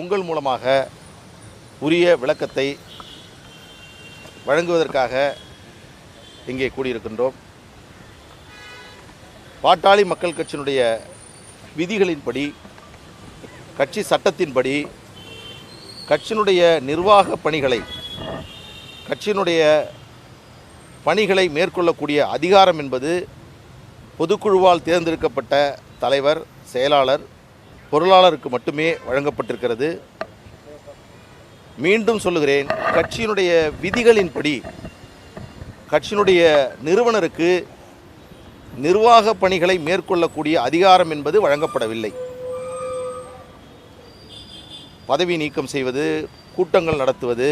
உங்கள் மூலமாக உரிய விளக்கத்தை வழங்குவதற்காக இங்கே கூடியிருக்கின்றோம். பாட்டாளி மக்கள் கட்சியினுடைய விதிகளின்படி கட்சி சட்டத்தின்படி கட்சியினுடைய நிர்வாக பணிகளை கட்சியினுடைய பணிகளை மேற்கொள்ளக்கூடிய அதிகாரம் என்பது பொதுக்குழுவால் தேர்ந்தெடுக்கப்பட்ட தலைவர் செயலாளர் பொருளாளருக்கு மட்டுமே வழங்கப்பட்டிருக்கிறது. மீண்டும் சொல்லுகிறேன் கட்சியினுடைய விதிகளின்படி கட்சியினுடைய நிறுவனருக்கு நிர்வாக பணிகளை மேற்கொள்ளக்கூடிய அதிகாரம் என்பது வழங்கப்படவில்லை. பதவி நீக்கம் செய்வது கூட்டங்கள் நடத்துவது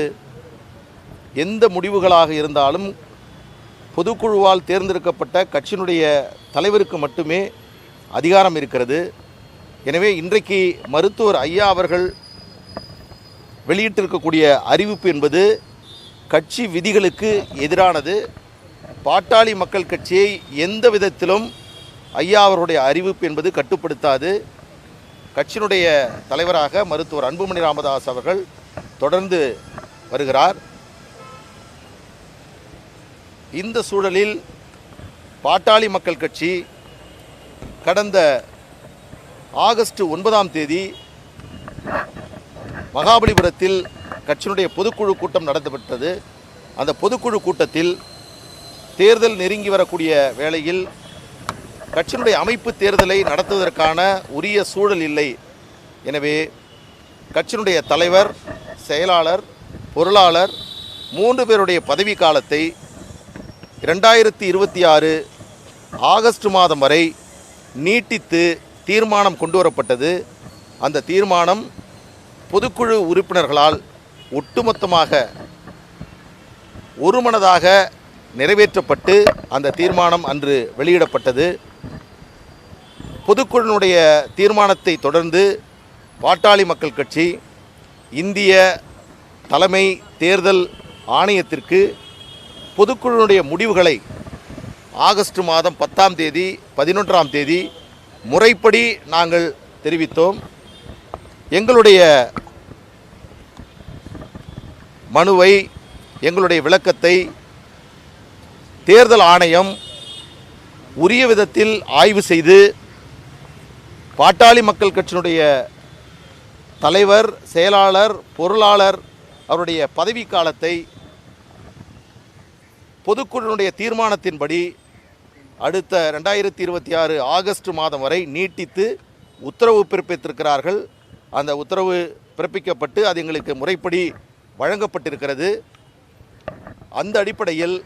எந்த முடிவுகளாக இருந்தாலும் பொதுக்குழுவால் தேர்ந்தெடுக்கப்பட்ட கட்சியினுடைய தலைவருக்கு மட்டுமே அதிகாரம் இருக்கிறது. எனவே இன்றைக்கு மருத்துவர் ஐயா அவர்கள் வெளியிட்டிருக்கக்கூடிய அறிவிப்பு என்பது கட்சி விதிகளுக்கு எதிரானது. பாட்டாளி மக்கள் கட்சியை எந்த விதத்திலும் ஐயா அவருடைய அறிவிப்பு என்பது கட்டுப்படுத்தாது. கட்சியினுடைய தலைவராக மருத்துவர் அன்புமணி ராமதாஸ் அவர்கள் தொடர்ந்து வருகிறார். இந்த சூழலில் பாட்டாளி மக்கள் கட்சி கடந்த ஆகஸ்ட் ஒன்பதாம் தேதி மகாபலிபுரத்தில் கட்சியினுடைய பொதுக்குழு கூட்டம் நடத்தப்பட்டது. அந்த பொதுக்குழு கூட்டத்தில் தேர்தல் நெருங்கி வரக்கூடிய வேளையில் கட்சியினுடைய அமைப்பு தேர்தலை நடத்துவதற்கான உரிய சூழல் இல்லை. எனவே கட்சியினுடைய தலைவர் செயலாளர் பொருளாளர் மூன்று பேருடைய பதவி காலத்தை இரண்டாயிரத்தி இருபத்தி ஆறு ஆகஸ்ட் மாதம் வரை நீட்டித்து தீர்மானம் கொண்டு வரப்பட்டது அந்த தீர்மானம் பொதுக்குழு உறுப்பினர்களால் ஒட்டுமொத்தமாக ஒருமனதாக நிறைவேற்றப்பட்டு அந்த தீர்மானம் அன்று வெளியிடப்பட்டது. பொதுக்குழுனுடைய தீர்மானத்தை தொடர்ந்து பாட்டாளி மக்கள் கட்சி இந்திய தலைமை தேர்தல் ஆணையத்திற்கு பொதுக்குழுனுடைய முடிவுகளை ஆகஸ்ட் மாதம் பத்தாம் தேதி பதினொன்றாம் தேதி முறைப்படி நாங்கள் தெரிவித்தோம். எங்களுடைய மனுவை எங்களுடைய விளக்கத்தை தேர்தல் ஆணையம் உரிய விதத்தில் ஆய்வு செய்து பாட்டாளி மக்கள் கட்சியினுடைய தலைவர் செயலாளர் பொருளாளர் அவருடைய பதவிக்காலத்தை பொதுக்குழுனுடைய தீர்மானத்தின்படி அடுத்த ரெண்டாயிரத்தி இருபத்தி ஆறு ஆகஸ்ட் மாதம் வரை நீட்டித்து உத்தரவு பிறப்பித்திருக்கிறார்கள். அந்த உத்தரவு பிறப்பிக்கப்பட்டு அது எங்களுக்கு முறைப்படி வழங்கப்பட்டிருக்கிறது. அந்த அடிப்படையில்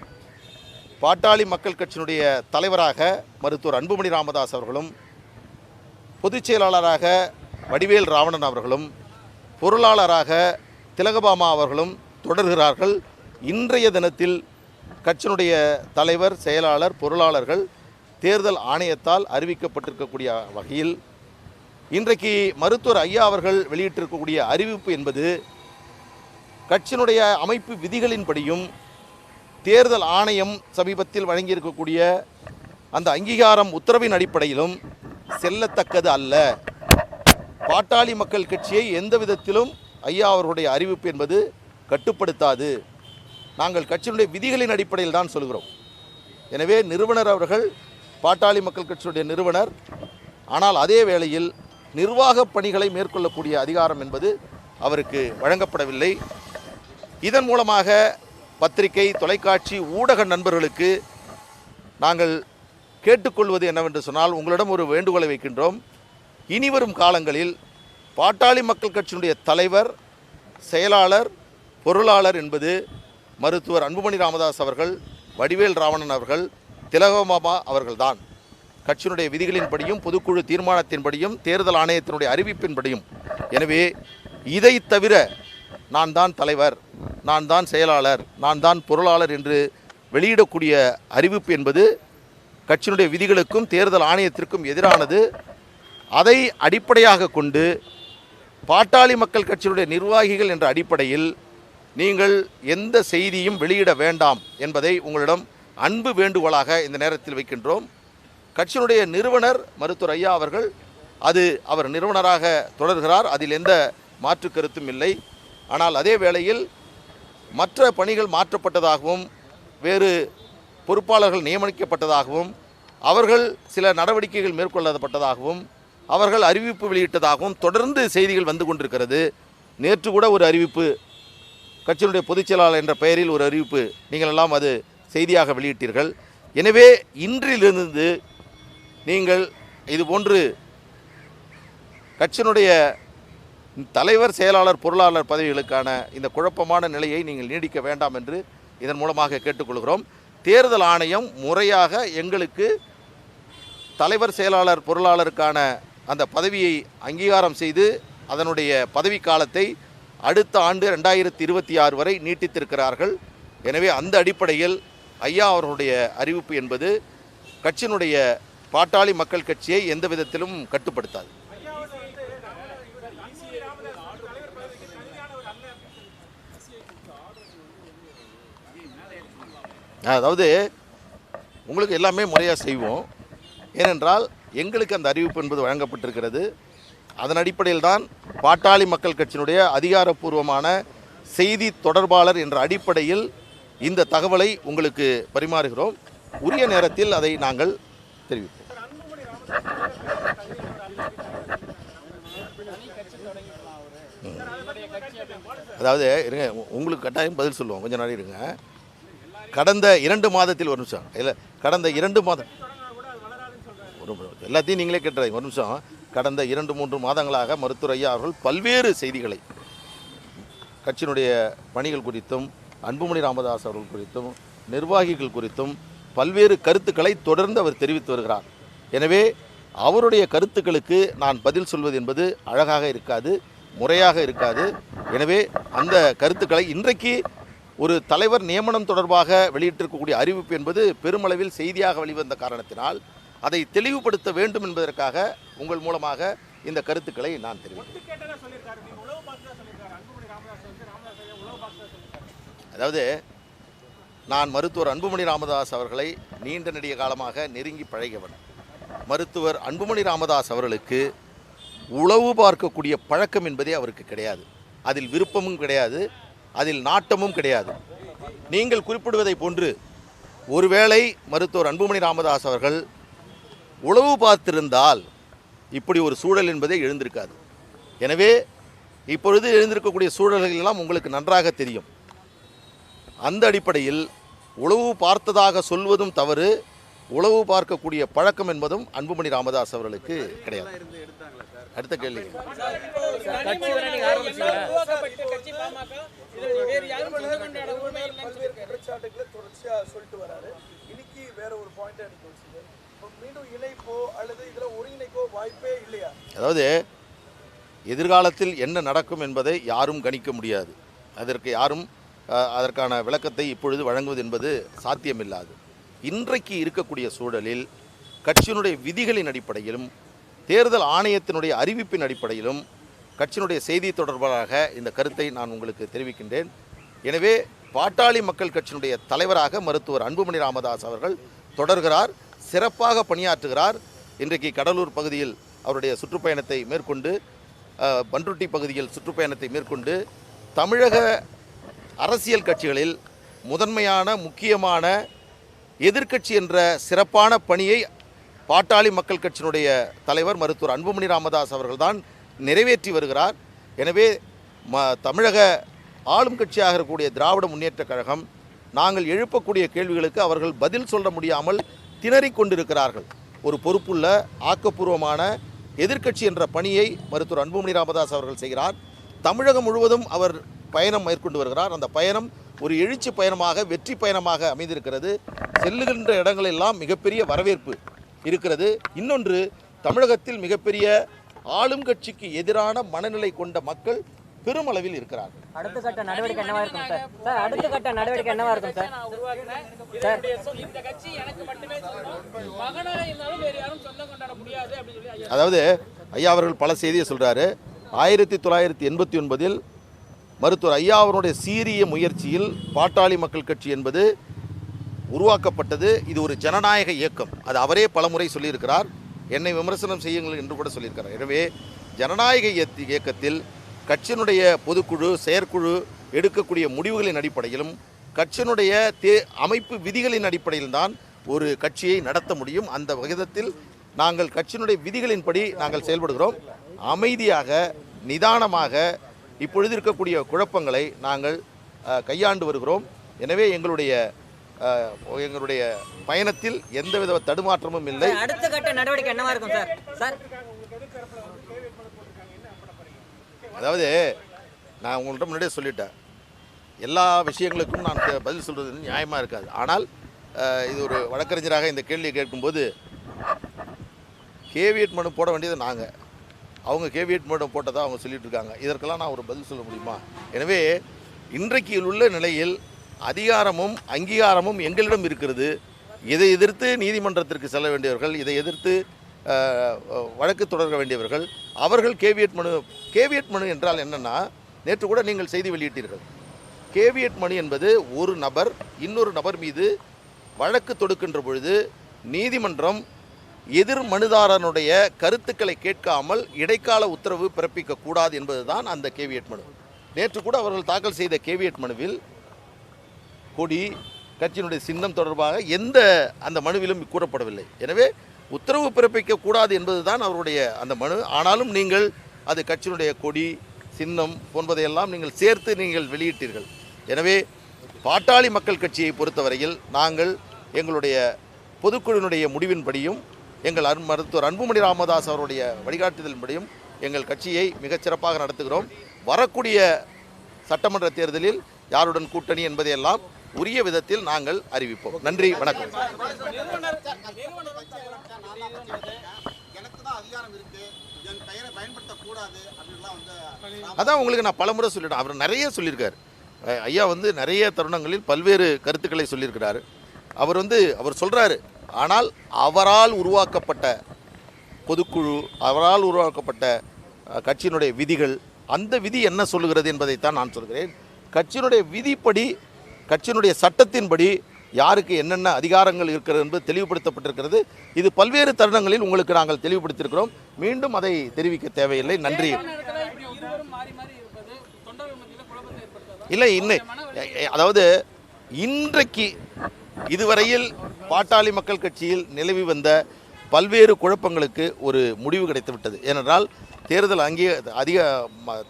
பாட்டாளி மக்கள் கட்சியினுடைய தலைவராக மருத்துவர் அன்புமணி ராமதாஸ் அவர்களும் பொதுச் செயலாளராக வடிவேல் ராவணன் அவர்களும் பொருளாளராக திலகபாமா அவர்களும் தொடர்கிறார்கள். இன்றைய தினத்தில் கட்சியினுடைய தலைவர் செயலாளர் பொருளாளர்கள் தேர்தல் ஆணையத்தால் அறிவிக்கப்பட்டிருக்கக்கூடிய வகையில் இன்றைக்கு மருத்துவர் ஐயா அவர்கள் வெளியிட்டிருக்கக்கூடிய அறிவிப்பு என்பது கட்சியினுடைய அமைப்பு விதிகளின்படியும் தேர்தல் ஆணையம் சமீபத்தில் வழங்கியிருக்கக்கூடிய அந்த அங்கீகாரம் உத்தரவின் அடிப்படையிலும் செல்லத்தக்கது அல்ல. பாட்டாளி மக்கள் கட்சியை எந்த விதத்திலும் ஐயா அவர்களுடைய அறிவிப்பு என்பது கட்டுப்படுத்தாது. நாங்கள் கட்சியினுடைய விதிகளின் அடிப்படையில் தான் சொல்கிறோம். எனவே நிறுவனர் அவர்கள் பாட்டாளி மக்கள் கட்சியுடைய நிறுவனர் ஆனால் அதே வேளையில் நிர்வாகப் பணிகளை மேற்கொள்ளக்கூடிய அதிகாரம் என்பது அவருக்கு வழங்கப்படவில்லை. இதன் மூலமாக பத்திரிகை தொலைக்காட்சி ஊடக நண்பர்களுக்கு நாங்கள் கேட்டுக்கொள்வது என்னவென்று சொன்னால் உங்களிடம் ஒரு வேண்டுகோளை வைக்கின்றோம். இனிவரும் காலங்களில் பாட்டாளி மக்கள் கட்சியினுடைய தலைவர் செயலாளர் பொருளாளர் என்பது மருத்துவர் அன்புமணி ராமதாஸ் அவர்கள் வடிவேல் ராவணன் அவர்கள் திலகமாமா அவர்கள்தான். கட்சியினுடைய விதிகளின்படியும் பொதுக்குழு தீர்மானத்தின்படியும் தேர்தல் ஆணையத்தினுடைய அறிவிப்பின்படியும். எனவே இதை தவிர நான் தான் தலைவர் நான் தான் செயலாளர் நான் தான் பொருளாளர் என்று வெளியிடக்கூடிய அறிவிப்பு என்பது கட்சியினுடைய விதிகளுக்கும் தேர்தல் ஆணையத்திற்கும் எதிரானது. அதை அடிப்படையாக கொண்டு பாட்டாளி மக்கள் கட்சியினுடைய நிர்வாகிகள் என்ற அடிப்படையில் நீங்கள் எந்த செய்தியும் வெளியிட வேண்டாம் என்பதை உங்களிடம் அன்பு வேண்டுகோளாக இந்த நேரத்தில் வைக்கின்றோம். கட்சியினுடைய நிறுவனர் மருத்துவர் ஐயா அவர்கள் அது அவர் நிறுவனராக தொடர்கிறார். அதில் எந்த மாற்று கருத்தும் இல்லை. ஆனால் அதே வேளையில் மற்ற பணிகள் மாற்றப்பட்டதாகவும் வேறு பொறுப்பாளர்கள் நியமனிக்கப்பட்டதாகவும் அவர்கள் சில நடவடிக்கைகள் மேற்கொள்ளப்பட்டதாகவும் அவர்கள் அறிவிப்பு வெளியிட்டதாகவும் தொடர்ந்து செய்திகள் வந்து கொண்டிருக்கிறது. நேற்று கூட ஒரு அறிவிப்பு கட்சியினுடைய பொதுச் செயலாளர் என்ற பெயரில் ஒரு அறிவிப்பு நீங்கள் எல்லாம் அது செய்தியாக வெளியிட்டீர்கள். எனவே இன்றிலிருந்து நீங்கள் இது போன்று கட்சியினுடைய தலைவர் செயலாளர் பொருளாளர் பதவிகளுக்கான இந்த குழப்பமான நிலையை நீங்கள் நீடிக்க வேண்டாம் என்று இதன் மூலமாக கேட்டுக்கொள்கிறோம். தேர்தல் ஆணையம் முறையாக எங்களுக்கு தலைவர் செயலாளர் பொருளாளருக்கான அந்த பதவியை அங்கீகாரம் செய்து அதனுடைய பதவி காலத்தை அடுத்த ஆண்டு ரெண்டாயிரத்தி இருபத்தி ஆறு வரை நீட்டித்திருக்கிறார்கள். எனவே அந்த அடிப்படையில் ஐயா அவர்களுடைய அறிவிப்பு என்பது கட்சியினுடைய பாட்டாளி மக்கள் கட்சியை எந்த விதத்திலும் கட்டுப்படுத்தாது. அதாவது உங்களுக்கு எல்லாமே முறையாக செய்வோம். ஏனென்றால் எங்களுக்கு அந்த அறிவிப்பு என்பது வழங்கப்பட்டிருக்கிறது. அதன் அடிப்படையில் தான் பாட்டாளி மக்கள் கட்சியினுடைய அதிகாரப்பூர்வமான செய்தி தொடர்பாளர் என்ற அடிப்படையில் இந்த தகவலை உங்களுக்கு பரிமாறுகிறோம். உரிய நேரத்தில் அதை நாங்கள் தெரிவிப்போம். அதாவது இருங்க உங்களுக்கு கட்டாயம் பதில் சொல்லுவோம். கொஞ்சம் நாள் இருங்க. கடந்த இரண்டு மாதத்தில் ஒரு நிமிஷம். இல்லை கடந்த இரண்டு மாதம் ஒரு எல்லாத்தையும் நீங்களே கேட்டுறாங்க ஒரு நிமிஷம். கடந்த இரண்டு மூன்று மாதங்களாக மருத்துவர் ஐயா அவர்கள் பல்வேறு செய்திகளை கட்சியினுடைய பணிகள் குறித்தும் அன்புமணி ராமதாஸ் அவர்கள் குறித்தும் நிர்வாகிகள் குறித்தும் பல்வேறு கருத்துக்களை தொடர்ந்து அவர் தெரிவித்து வருகிறார். எனவே அவருடைய கருத்துக்களுக்கு நான் பதில் சொல்வது என்பது அழகாக இருக்காது முறையாக இருக்காது. எனவே அந்த கருத்துக்களை இன்றைக்கு ஒரு தலைவர் நியமனம் தொடர்பாக வெளியிட்டிருக்கக்கூடிய அறிவிப்பு என்பது பெருமளவில் செய்தியாக வெளிவந்த காரணத்தினால் அதை தெளிவுபடுத்த வேண்டும் என்பதற்காக உங்கள் மூலமாக இந்த கருத்துக்களை நான் தெரிவிக்கிறேன். அதாவது நான் மருத்துவர் அன்புமணி ராமதாஸ் அவர்களை நீண்ட நெடிய காலமாக நெருங்கி பழகியவன். மருத்துவர் அன்புமணி ராமதாஸ் அவர்களுக்கு உளவு பார்க்கக்கூடிய பழக்கம் என்பதே அவருக்கு கிடையாது. அதில் விருப்பமும் கிடையாது. அதில் நாட்டமும் கிடையாது. நீங்கள் குறிப்பிடுவதை போன்று ஒருவேளை மருத்துவர் அன்புமணி ராமதாஸ் அவர்கள் உளவு பார்த்திருந்தால் இப்படி ஒரு சூழல் என்பதே எழுந்திருக்காது எனவே இப்பொழுது எழுந்திருக்கக்கூடிய சூழல்கள் எல்லாம் உங்களுக்கு நன்றாக தெரியும் அந்த அடிப்படையில் உளவு பார்த்ததாக சொல்வதும் தவறு உளவு பார்க்கக்கூடிய பழக்கம் என்பதும் அன்புமணி ராமதாஸ் அவர்களுக்கு கிடையாது அடுத்த கேள்வி தொடர்ச்சியா சொல்லிட்டு வராரு இன்னைக்கு வேற ஒரு பாயிண்ட் எனக்கு மீண்டும் இணைப்போ அல்லது வாய்ப்பே இல்லையா? அதாவது எதிர்காலத்தில் என்ன நடக்கும் என்பதை யாரும் கணிக்க முடியாது. அதற்கு யாரும் அதற்கான விளக்கத்தை இப்பொழுது வழங்குவது என்பது சாத்தியமில்லாது. இன்றைக்கு இருக்கக்கூடிய சூழலில் கட்சியினுடைய விதிகளின் அடிப்படையிலும் தேர்தல் ஆணையத்தினுடைய அறிவிப்பின் அடிப்படையிலும் கட்சியினுடைய செய்தி தொடர்பாக இந்த கருத்தை நான் உங்களுக்கு தெரிவிக்கின்றேன். எனவே பாட்டாளி மக்கள் கட்சியினுடைய தலைவராக மருத்துவர் அன்புமணி ராமதாஸ் அவர்கள் தொடர்கிறார். சிறப்பாக பணியாற்றுகிறார். இன்றைக்கு கடலூர் பகுதியில் அவருடைய சுற்றுப்பயணத்தை மேற்கொண்டு பன்ருட்டி பண்ருட்டி பகுதியில் சுற்றுப்பயணத்தை மேற்கொண்டு தமிழக அரசியல் கட்சிகளில் முதன்மையான முக்கியமான எதிர்க்கட்சி என்ற சிறப்பான பணியை பாட்டாளி மக்கள் கட்சியினுடைய தலைவர் மருத்துவர் அன்புமணி ராமதாஸ் அவர்கள்தான் நிறைவேற்றி வருகிறார். எனவே ம தமிழக ஆளும் கட்சியாக இருக்கக்கூடிய திராவிட முன்னேற்றக் கழகம் நாங்கள் எழுப்பக்கூடிய கேள்விகளுக்கு அவர்கள் பதில் சொல்ல முடியாமல் திணறிக் கொண்டிருக்கிறார்கள் ஒரு பொறுப்புள்ள ஆக்கப்பூர்வமான எதிர்க்கட்சி என்ற பணியை மருத்துவர் அன்புமணி ராமதாஸ் அவர்கள் செய்கிறார். தமிழகம் முழுவதும் அவர் பயணம் மேற்கொண்டு வருகிறார். அந்த பயணம் ஒரு எழுச்சி பயணமாக வெற்றி பயணமாக அமைந்திருக்கிறது. செல்லுகின்ற இடங்களெல்லாம் மிகப்பெரிய வரவேற்பு இருக்கிறது. இன்னொன்று தமிழகத்தில் மிகப்பெரிய ஆளும் கட்சிக்கு எதிரான மனநிலை கொண்ட மக்கள் பெருமளவில் இருக்கிறார்கள். அடுத்த கட்ட நடவடிக்கை என்னவா இருக்கும் சார்? சார் அடுத்த கட்ட நடவடிக்கை என்னவா இருக்கும் சார்? இந்த கட்சி எனக்கு மட்டுமே சொந்தம். மகனாக இருந்தாலும் வேறு யாரும் சொந்தம் கொண்டாட முடியாது அப்படின்னு சொல்லி ஐயா அதாவது ஐயா அவர்கள் பல செய்தியை சொல்கிறாரு ஆயிரத்தி தொள்ளாயிரத்தி எண்பத்தி ஒன்பதில் மருத்துவர் ஐயா அவருடைய சீரிய முயற்சியில் பாட்டாளி மக்கள் கட்சி என்பது உருவாக்கப்பட்டது. இது ஒரு ஜனநாயக இயக்கம். அது அவரே பலமுறை சொல்லியிருக்கிறார். என்னை விமர்சனம் செய்யுங்கள் என்று கூட சொல்லியிருக்கிறார். எனவே ஜனநாயக இயக்க- இயக்கத்தில் கட்சியினுடைய பொதுக்குழு செயற்குழு எடுக்கக்கூடிய முடிவுகளின் அடிப்படையிலும் கட்சியினுடைய தே அமைப்பு விதிகளின் அடிப்படையில் தான் ஒரு கட்சியை நடத்த முடியும். அந்த விகிதத்தில் நாங்கள் கட்சியினுடைய விதிகளின்படி நாங்கள் செயல்படுகிறோம். அமைதியாக நிதானமாக இப்பொழுது இருக்கக்கூடிய குழப்பங்களை நாங்கள் கையாண்டு வருகிறோம். எனவே எங்களுடைய எங்களுடைய பயணத்தில் எந்தவித தடுமாற்றமும் இல்லை. அடுத்த கட்ட நடவடிக்கை என்னவா இருக்கும் சார்? சார்? அதாவது நான் உங்கள்கிட்ட முன்னாடியே சொல்லிட்டேன். எல்லா விஷயங்களுக்கும் நான் பதில் சொல்கிறது நியாயமாக இருக்காது. ஆனால் இது ஒரு வழக்கறிஞராக இந்த கேள்வியை கேட்கும்போது கேவியட் மனு போட வேண்டியது நாங்கள் அவங்க கேவியட் மனு போட்டதா அவங்க சொல்லிட்டு இருக்காங்க இதற்கெல்லாம் நான் ஒரு பதில் சொல்ல முடியுமா? எனவே இன்றைக்கு உள்ள நிலையில் அதிகாரமும் அங்கீகாரமும் எங்களிடம் இருக்கிறது. இதை எதிர்த்து நீதிமன்றத்திற்கு செல்ல வேண்டியவர்கள் இதை எதிர்த்து வழக்கு தொடர வேண்டியவர்கள் அவர்கள் கேவியட் மனு கேவியட் மனு என்றால் என்னென்னா நேற்று கூட நீங்கள் செய்தி வெளியிட்டீர்கள். கேவியட் மனு என்பது ஒரு நபர் இன்னொரு நபர் மீது வழக்கு தொடுக்கின்ற பொழுது நீதிமன்றம் எதிர் மனுதாரனுடைய கருத்துக்களை கேட்காமல் இடைக்கால உத்தரவு பிறப்பிக்க கூடாது என்பதுதான் அந்த கேவியட் மனு. நேற்று கூட அவர்கள் தாக்கல் செய்த கேவியட் மனுவில் கொடி கட்சியினுடைய சின்னம் தொடர்பாக எந்த அந்த மனுவிலும் கூறப்படவில்லை. எனவே உத்தரவு பிறப்பிக்க கூடாது என்பதுதான் அவருடைய அந்த மனு. ஆனாலும் நீங்கள் அது கட்சியினுடைய கொடி சின்னம் போன்பதையெல்லாம் நீங்கள் சேர்த்து நீங்கள் வெளியிட்டீர்கள். எனவே பாட்டாளி மக்கள் கட்சியை பொறுத்தவரையில் நாங்கள் எங்களுடைய பொதுக்குழுவினுடைய முடிவின்படியும் எங்கள் அன் மருத்துவர் அன்புமணி ராமதாஸ் அவருடைய வழிகாட்டுதலின்படியும் எங்கள் கட்சியை மிகச்சிறப்பாக நடத்துகிறோம். வரக்கூடிய சட்டமன்ற தேர்தலில் யாருடன் கூட்டணி என்பதையெல்லாம் உரிய விதத்தில் நாங்கள் அறிவிப்போம். நன்றி வணக்கம். அதான் உங்களுக்கு நான் பலமுறை சொல்லிட்டேன். அவர் நிறைய சொல்லியிருக்கார். ஐயா வந்து நிறைய தருணங்களில் பல்வேறு கருத்துக்களை சொல்லியிருக்கிறாரு. அவர் வந்து அவர் சொல்கிறாரு ஆனால் அவரால் உருவாக்கப்பட்ட பொதுக்குழு அவரால் உருவாக்கப்பட்ட கட்சியினுடைய விதிகள் அந்த விதி என்ன சொல்லுகிறது என்பதைத்தான் நான் சொல்கிறேன். கட்சியினுடைய விதிப்படி கட்சியினுடைய சட்டத்தின்படி யாருக்கு என்னென்ன அதிகாரங்கள் இருக்கிறது என்பது தெளிவுபடுத்தப்பட்டிருக்கிறது. இது பல்வேறு தருணங்களில் உங்களுக்கு நாங்கள் தெளிவுபடுத்தியிருக்கிறோம். மீண்டும் அதை தெரிவிக்க தேவையில்லை. நன்றி. இல்லை இன்னும். அதாவது இன்றைக்கு இதுவரையில் பாட்டாளி மக்கள் கட்சியில் நிலவி வந்த பல்வேறு குழப்பங்களுக்கு ஒரு முடிவு கிடைத்து விட்டது ஏனென்றால் தேர்தல் அங்கீக அதிக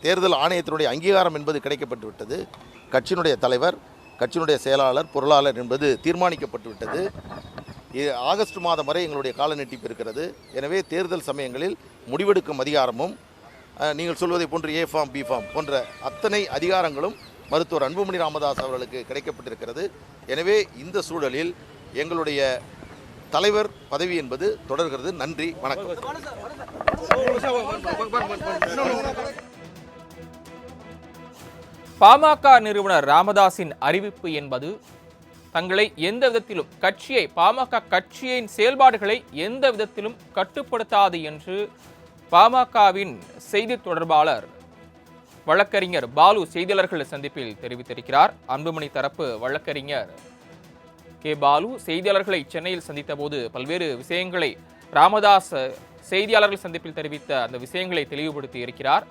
தேர்தல் ஆணையத்தினுடைய அங்கீகாரம் என்பது கிடைக்கப்பட்டு விட்டது கட்சியினுடைய தலைவர் கட்சியினுடைய செயலாளர் பொருளாளர் என்பது தீர்மானிக்கப்பட்டுவிட்டது. இது ஆகஸ்ட் மாதம் வரை எங்களுடைய கால நீட்டிப்பு இருக்கிறது. எனவே தேர்தல் சமயங்களில் முடிவெடுக்கும் அதிகாரமும் நீங்கள் சொல்வதை போன்று ஏ ஃபார்ம் பி ஃபார்ம் போன்ற அத்தனை அதிகாரங்களும் மருத்துவர் அன்புமணி ராமதாஸ் அவர்களுக்கு கிடைக்கப்பட்டிருக்கிறது. எனவே இந்த சூழலில் எங்களுடைய தலைவர் பதவி என்பது தொடர்கிறது. நன்றி வணக்கம். பாமக நிறுவனர் ராமதாஸின் அறிவிப்பு என்பது தங்களை எந்த விதத்திலும் கட்சியை பாமக கட்சியின் செயல்பாடுகளை எந்த விதத்திலும் கட்டுப்படுத்தாது என்று பாமகவின் செய்தி தொடர்பாளர் வழக்கறிஞர் பாலு செய்தியாளர்கள் சந்திப்பில் தெரிவித்திருக்கிறார். அன்புமணி தரப்பு வழக்கறிஞர் கே பாலு செய்தியாளர்களை சென்னையில் சந்தித்தபோது பல்வேறு விஷயங்களை ராமதாஸ் செய்தியாளர்கள் சந்திப்பில் தெரிவித்த அந்த விஷயங்களை தெளிவுபடுத்தி இருக்கிறார்.